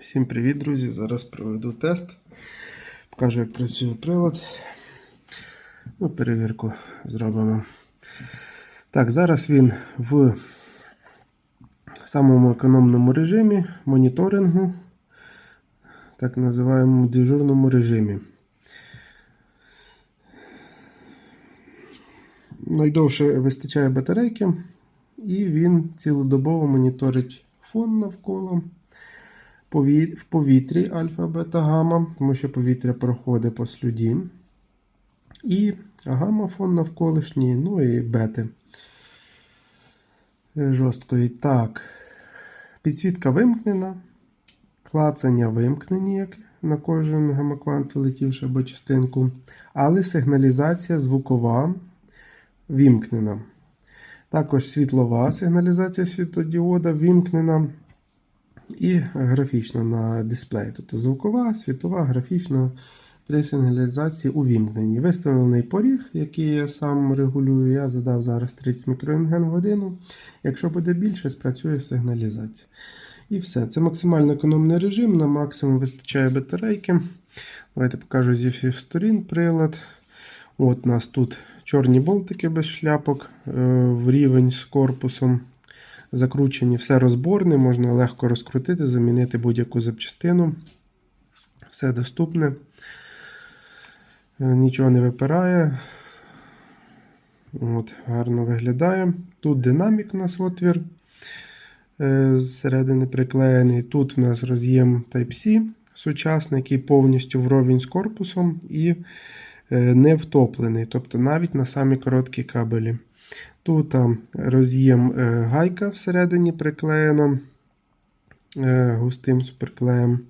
Всім привіт, друзі! Зараз проведу тест. Покажу, як працює прилад. Ну, перевірку зробимо. Так, зараз він в самому економному режимі моніторингу, так називаємо дежурному режимі. Найдовше вистачає батарейки, і він цілодобово моніторить фон навколо в повітрі альфа, бета, гамма, тому що повітря проходить по слюді. І гамма фон навколишній, ну і бети. Жорсткої. Так. Підсвітка вимкнена. Клацання вимкнені, як на кожен гамаквант вилетівши або частинку. Але сигналізація звукова вімкнена. Також світлова сигналізація світлодіода вімкнена. І графічна на дисплеї. Тобто звукова, світова, графічна три сигналізації увімкнені. Виставлений поріг, який я сам регулюю. Я задав зараз 30 мікрорентген в годину. Якщо буде більше, спрацює сигналізація. І все. Це максимально економний режим, на максимум вистачає батарейки. Давайте покажу зі всіх сторін прилад. От у нас тут чорні болтики без шляпок е, в рівень з корпусом закручені, все розборне, можна легко розкрутити, замінити будь-яку запчастину. Все доступне. Е, Нічого не випирає. От, Гарно виглядає. Тут динамік у нас отвір е, зсередини приклеєний. Тут у нас роз'єм Type-C сучасний, який повністю вровень з корпусом і е, не втоплений, тобто навіть на самі короткі кабелі. Тут а, роз'єм е, гайка всередині приклеєно е, густим суперклеєм,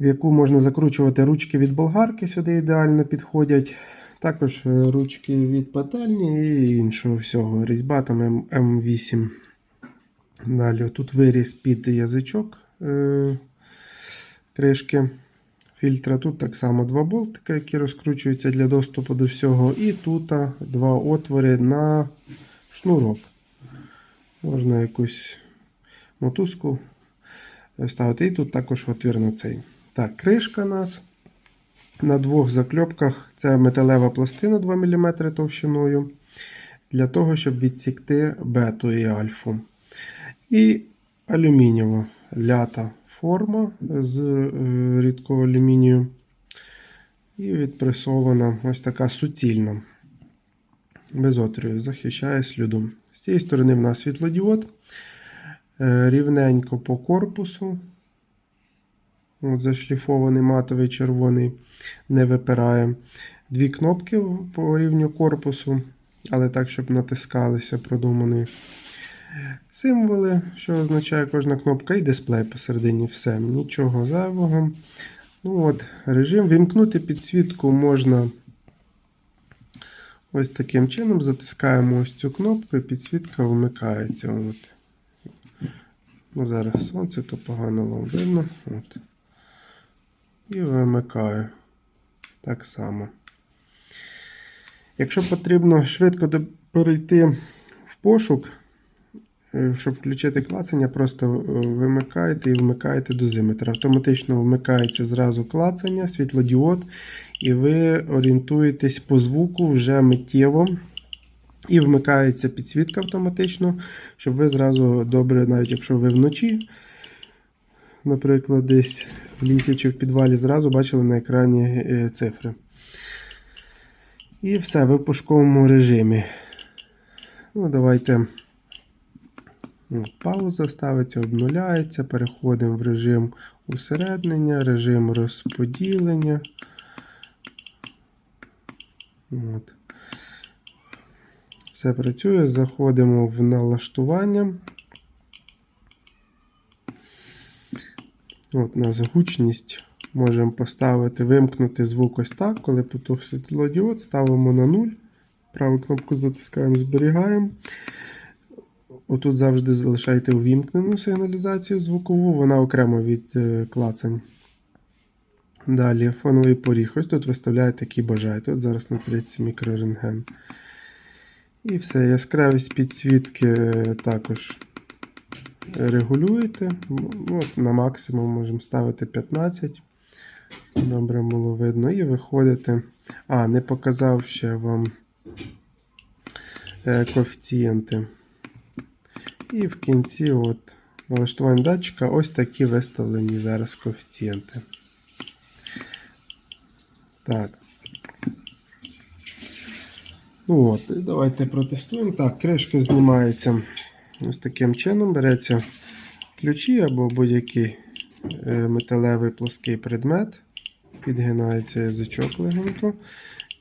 в яку можна закручувати ручки від болгарки, сюди ідеально підходять. Також е, ручки від пательні і іншого всього. Різьба там М- М8. Далі тут виріз під язичок е, кришки фільтра. Тут так само два болтика, які розкручуються для доступу до всього. І тут два отвори на шнурок. Можна якусь мотузку вставити. І тут також отвір на цей. Так, кришка у нас. На двох закльопках це металева пластина 2 мм товщиною. Для того, щоб відсікти бету і альфу. І алюмінієва лята форма з е, рідкого алюмінію. І відпресована ось така суцільна. Без отривів, захищає сліду. З цієї сторони в нас світлодіод. Е, Рівненько по корпусу. От зашліфований матовий червоний не випирає. Дві кнопки по рівню корпусу, але так, щоб натискалися, продуманий символи, що означає кожна кнопка, і дисплей посередині. Все, нічого зайвого. Ну от, Режим вімкнути підсвітку можна ось таким чином. Затискаємо ось цю кнопку і підсвітка вмикається. От. Ну, Зараз сонце, то погано вам видно. От. І вимикаю. Так само. Якщо потрібно швидко перейти в пошук, щоб включити клацання, просто е, вимикаєте і вмикаєте дозиметр. Автоматично вмикається зразу клацання, світлодіод, і ви орієнтуєтесь по звуку вже миттєво. І вмикається підсвітка автоматично, щоб ви зразу добре, навіть якщо ви вночі, наприклад, десь в лісі чи в підвалі, зразу бачили на екрані е, цифри. І все, ви в пошуковому режимі. Ну, давайте. От, Пауза ставиться, обнуляється, переходимо в режим усереднення, режим розподілення. От. Все працює, заходимо в налаштування. От у нас гучність можемо поставити, вимкнути звук ось так, коли потух світлодіод, ставимо на 0. Праву кнопку затискаємо, зберігаємо. Отут завжди залишайте увімкнену сигналізацію звукову, вона окремо від е, клацань. Далі фоновий поріг. Ось тут виставляєте, який бажаєте. От зараз на 30 мікрорентген. І все, яскравість підсвітки е, також регулюєте. От на максимум можемо ставити 15. Добре було видно. І виходите. А, не показав ще вам е, коефіцієнти. І в кінці от налаштування датчика ось такі виставлені зараз коефіцієнти. Так. Ну от, давайте протестуємо. Так, кришка знімається ось таким чином. Береться ключі або будь-який е, металевий плоский предмет. Підгинається язичок легенько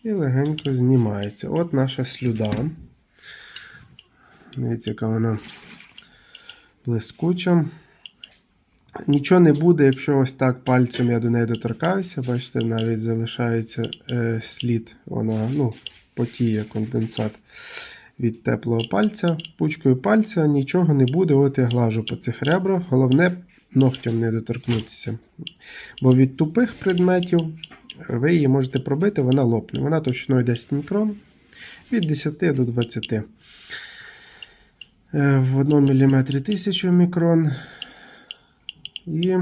і легенько знімається. От наша слюда. Дивіться, яка вона блискуча. Нічого не буде, якщо ось так пальцем я до неї доторкаюся. Бачите, навіть залишається е, слід. Вона ну, потіє конденсат від теплого пальця. Пучкою пальця нічого не буде. От я глажу по цих ребрах. Головне ногтем не доторкнутися. Бо від тупих предметів ви її можете пробити, вона лопне. Вона товщиною 10 мікрон від 10 до 20. Е, В 1 мм 1000 мікрон. І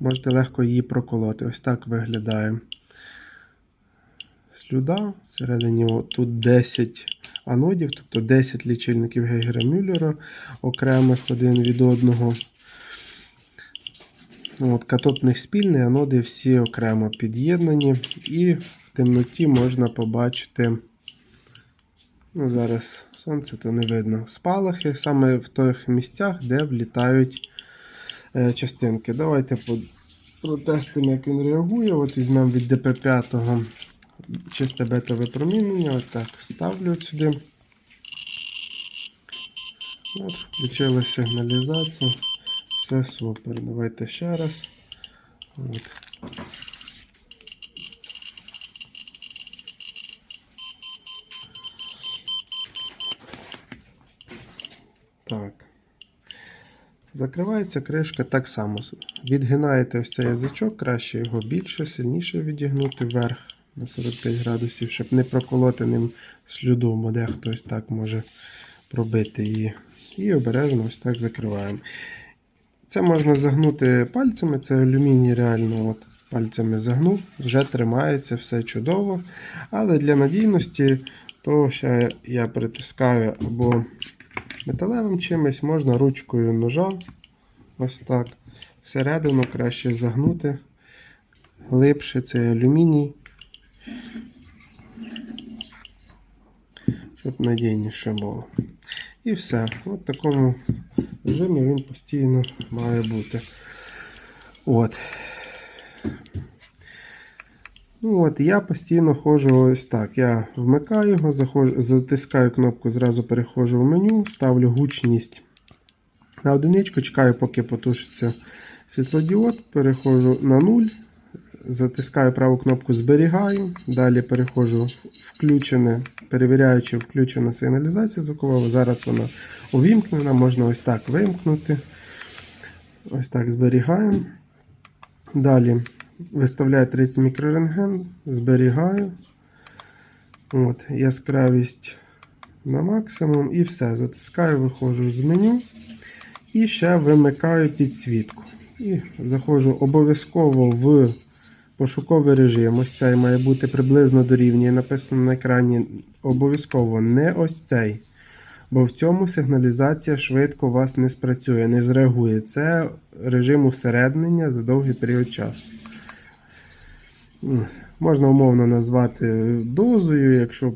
можете легко її проколоти. Ось так виглядає слюда. Всередині тут 10 анодів, тобто 10 лічильників Гейгера Мюллера, окремих один від одного. Ну, От, Катод них спільний, аноди всі окремо під'єднані. І в темноті можна побачити. Ну, зараз сонце то не видно. Спалахи саме в тих місцях, де влітають е, частинки. Давайте протестимо, як він реагує. От візьмемо від ДП5 чисте бета-випромінення. Отак ставлю сюди. От, включила сигналізацію. Все супер. Давайте ще раз. От. Так. Закривається кришка так само. Відгинаєте ось цей язичок, краще його більше, сильніше відігнути вверх на 45 градусів, щоб не проколоти ним слюду, бо дехто ось так може пробити її. І обережно ось так закриваємо. Це можна загнути пальцями, це алюміній реально от пальцями загнув, вже тримається, все чудово. Але для надійності, то ще я притискаю або металевим чимось, можна ручкою ножа. Ось так. Всередину краще загнути. Глибше цей алюміній. Щоб надійніше було. І все. От в такому режимі він постійно має бути. От. Ну от, Я постійно ходжу ось так. Я вмикаю його, заходжу, затискаю кнопку, зразу переходжу в меню, ставлю гучність на одиничку, чекаю, поки потушиться світлодіод, переходжу на 0, затискаю праву кнопку Зберігаю. Далі переходжу включене, перевіряю, включена сигналізація звукова. Зараз вона увімкнена, можна ось так вимкнути. Ось так зберігаємо. Далі виставляю 30 мікрорентген, зберігаю. От, яскравість на максимум і все. Затискаю, виходжу з меню. І ще вимикаю підсвітку. І заходжу обов'язково в пошуковий режим. Ось цей має бути приблизно дорівнює. Написано на екрані обов'язково не ось цей. Бо в цьому сигналізація швидко у вас не спрацює, не зреагує. Це режим усереднення за довгий період часу. Можна умовно назвати дозою, якщо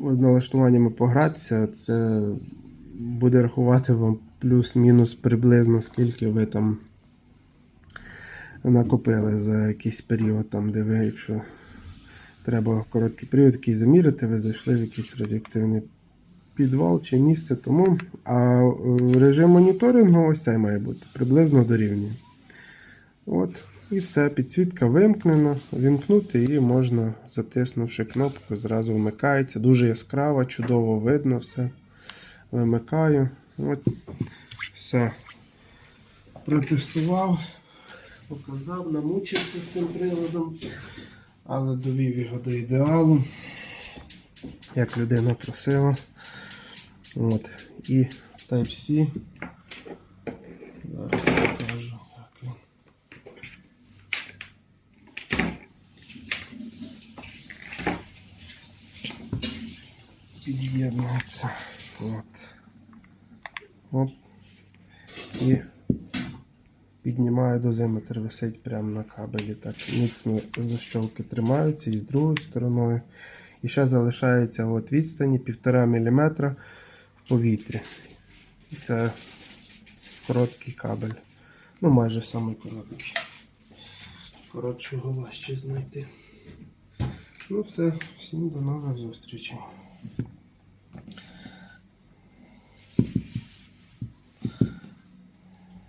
налаштуваннями погратися, це буде рахувати вам плюс-мінус приблизно скільки ви там накопили за якийсь період, там, де ви, якщо треба короткий період, який замірити, ви зайшли в якийсь радіоактивний підвал чи місце. Тому а е, режим моніторингу ось цей має бути приблизно дорівнює. От, і все, підсвітка вимкнена. Вімкнути і можна, затиснувши кнопку, зразу вмикається. Дуже яскраво, чудово видно все. Вимикаю. От, все. Протестував, показав, намучився з цим приладом, але довів його до ідеалу, як людина просила. От. І Type-C. Зараз покажу. як він. Під'єднується. От. Оп. І піднімаю дозиметр, висить прямо на кабелі. Так міцно защолки тримаються і з другою стороною. І ще залишається от відстані 1,5 мм в повітрі. І це короткий кабель. Ну, майже самий короткий. Коротшого важче знайти. Ну все, всім до нових зустрічей.